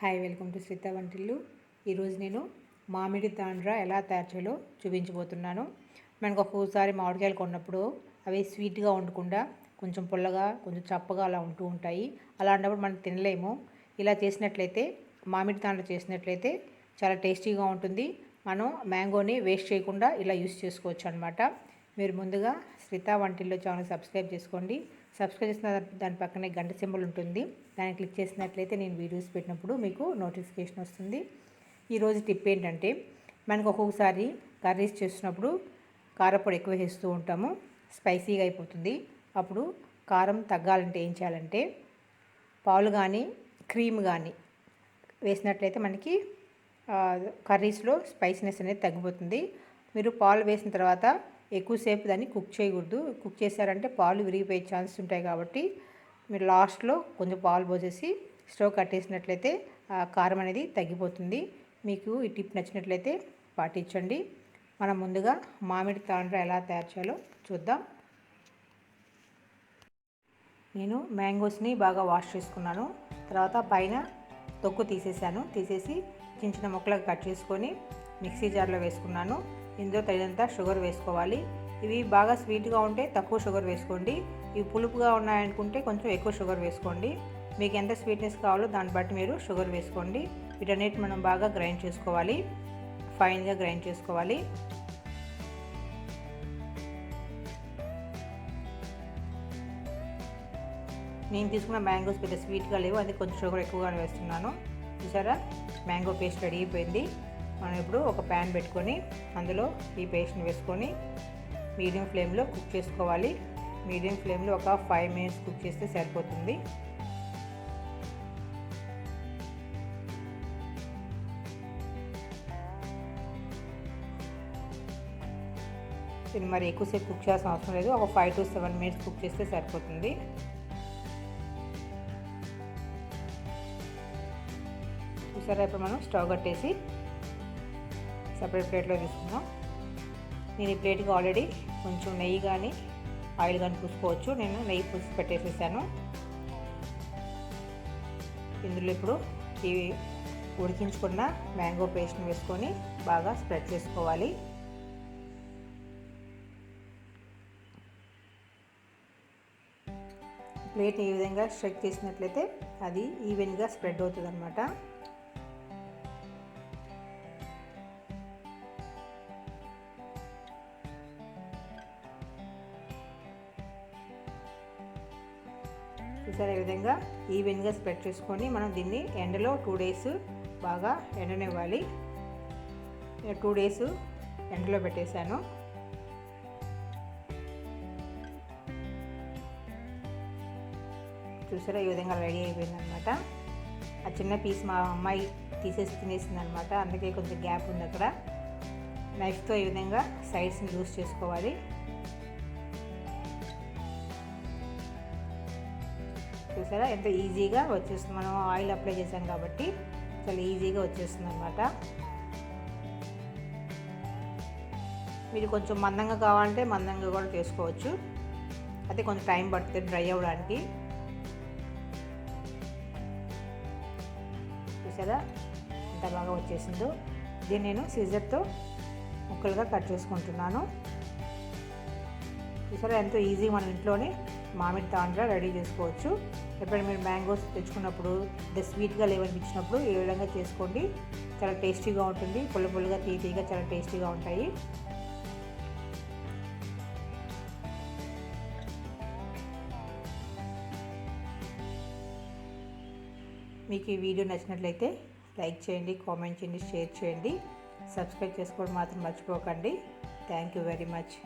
Hi welcome to శ్రీత వంటిల్లు. ఈరోజు నేను మామిడి తాండ్ర ఎలా తయారు చేయాలో చూపించబోతున్నాను. మనకు ఒక్కోసారి మామిడికాయలు కొన్నప్పుడు అవి స్వీట్గా ఉండకుండా కొంచెం పుల్లగా కొంచెం చప్పగా అలా ఉంటూ ఉంటాయి. అలాంటప్పుడు మనం తినలేము. ఇలా చేసినట్లయితే మామిడి తాండ్ర చేసినట్లయితే చాలా టేస్టీగా ఉంటుంది. మనం మ్యాంగోని వేస్ట్ చేయకుండా ఇలా యూస్ చేసుకోవచ్చు అనమాట మీరు ముందుగా శ్రీతా వంటిల్లో ఛానల్ సబ్స్క్రైబ్ చేసుకోండి. సబ్స్క్రైబ్ చేసిన దాని పక్కనే గంట సింబల్ ఉంటుంది. దాన్ని క్లిక్ చేసినట్లయితే నేను వీడియోస్ పెట్టినప్పుడు మీకు నోటిఫికేషన్ వస్తుంది. ఈరోజు టిప్ ఏంటంటే మనకు ఒక్కొక్కసారి కర్రీస్ చేస్తున్నప్పుడు కారపొడి ఎక్కువ వేస్తూ ఉంటాము. స్పైసీగా అయిపోతుంది. అప్పుడు కారం తగ్గాలంటే ఏం చేయాలంటే పాలు కానీ క్రీమ్ కానీ వేసినట్లయితే మనకి కర్రీస్లో స్పైసీనెస్ అనేది తగ్గిపోతుంది. మీరు పాలు వేసిన తర్వాత ఎక్కువసేపు దాన్ని కుక్ చేయకూడదు. కుక్ చేశారంటే పాలు విరిగిపోయే ఛాన్స్ ఉంటాయి కాబట్టి మీరు లాస్ట్లో కొంచెం పాలు పోసేసి స్టవ్ కట్టేసినట్లయితే ఆ కారం అనేది తగ్గిపోతుంది. మీకు ఈ టిప్ నచ్చినట్లయితే పాటించండి. మనం ముందుగా మామిడి తాండ్ర ఎలా తయారు చేయాలో చూద్దాం. నేను మ్యాంగోస్ని బాగా వాష్ చేసుకున్నాను. తర్వాత పైన తొక్కు తీసేసాను తీసేసి చిన్న చిన్న ముక్కలుగా కట్ చేసుకొని మిక్సీ జార్లో వేసుకున్నాను. ఇందులో తగినంత షుగర్ వేసుకోవాలి. ఇవి బాగా స్వీట్గా ఉంటే తక్కువ షుగర్ వేసుకోండి. ఇవి పులుపుగా ఉన్నాయనుకుంటే కొంచెం ఎక్కువ షుగర్ వేసుకోండి. మీకు ఎంత స్వీట్నెస్ కావాలో దాన్ని బట్టి మీరు షుగర్ వేసుకోండి. వీటన్నిటి మనం బాగా గ్రైండ్ చేసుకోవాలి. ఫైన్గా గ్రైండ్ చేసుకోవాలి. నేను తీసుకున్న మ్యాంగోస్ పెద్ద స్వీట్గా లేవు. అది కొంచెం షుగర్ ఎక్కువగానే వేస్తున్నాను. చూసారా? మ్యాంగో పేస్ట్ రెడీ అయిపోయింది. మనం ఇప్పుడు ఒక ప్యాన్ పెట్టుకొని అందులో ఈ పేస్ట్ని వేసుకొని మీడియం ఫ్లేమ్లో కుక్ చేసుకోవాలి. మీడియం ఫ్లేమ్లో ఒక ఫైవ్ మినిట్స్ కుక్ చేస్తే సరిపోతుంది. దీన్ని మరి ఎక్కువసేపు కుక్ చేయాల్సిన అవసరం లేదు. ఒక five to seven minutes cook చేస్తే సరిపోతుంది. చూసారా? ఇప్పుడు మనం స్టవ్ కట్టేసి సపరేట్ ప్లేట్లో తీసుకుందాం నేను ఈ ప్లేట్కి ఆల్రెడీ కొంచెం నెయ్యి కానీ ఆయిల్ కానీ పూసుకోవచ్చు. నేను నెయ్యి పూసి పెట్టేసేసాను. ఇందులో ఇప్పుడు ఈ ఉడికించుకున్న మ్యాంగో పేస్ట్ని వేసుకొని బాగా స్ప్రెడ్ చేసుకోవాలి. ప్లేట్ని ఈ విధంగా స్ట్రెక్ చేసినట్లయితే అది ఈవెన్గా స్ప్రెడ్ అవుతుంది అనమాట చూసారు ఈ విధంగా? ఈవెన్గా స్ప్రెడ్ చేసుకొని మనం దీన్ని ఎండలో టూ డేస్ బాగా ఎండనివ్వాలి. టూ డేస్ ఎండలో పెట్టేశాను. చూసారా ఈ విధంగా రెడీ అయిపోయిందనమాట ఆ చిన్న పీస్ మా అమ్మాయి తీసేసి తినేసింది అనమాట అందుకే కొంచెం గ్యాప్ ఉంది అక్కడ. నైఫ్తో ఈ విధంగా సైడ్స్ని యూస్ చేసుకోవాలి. చూసారా? ఎంత ఈజీగా వచ్చేస్తుంది. మనం ఆయిల్ అప్లై చేసాం కాబట్టి చాలా ఈజీగా వచ్చేస్తుంది అనమాట మీరు కొంచెం మందంగా కావాలంటే మందంగా కూడా చేసుకోవచ్చు. అయితే కొంచెం టైం పడుతుంది డ్రై అవ్వడానికి. చూసారా? ఎంత బాగా వచ్చేసిందో. దీన్ని నేను సీజర్తో ముక్కలుగా కట్ చేసుకుంటున్నాను. చూసారా? ఎంతో ఈజీ మన ఇంట్లోనే మామిడి తాండ్ర రెడీ చేసుకోవచ్చు. ఎప్పుడైనా మీరు మ్యాంగోస్ తెచ్చుకున్నప్పుడు అంటే స్వీట్గా లేవనిపించినప్పుడు ఈ విధంగా చేసుకోండి. చాలా టేస్టీగా ఉంటుంది. పుల్ల పుల్లగా తీతీగా చాలా టేస్టీగా ఉంటాయి. మీకు ఈ వీడియో నచ్చినట్లయితే లైక్ చేయండి కామెంట్ చేయండి షేర్ చేయండి. సబ్స్క్రైబ్ చేసుకోవడం మాత్రం మర్చిపోకండి. Thank you very much.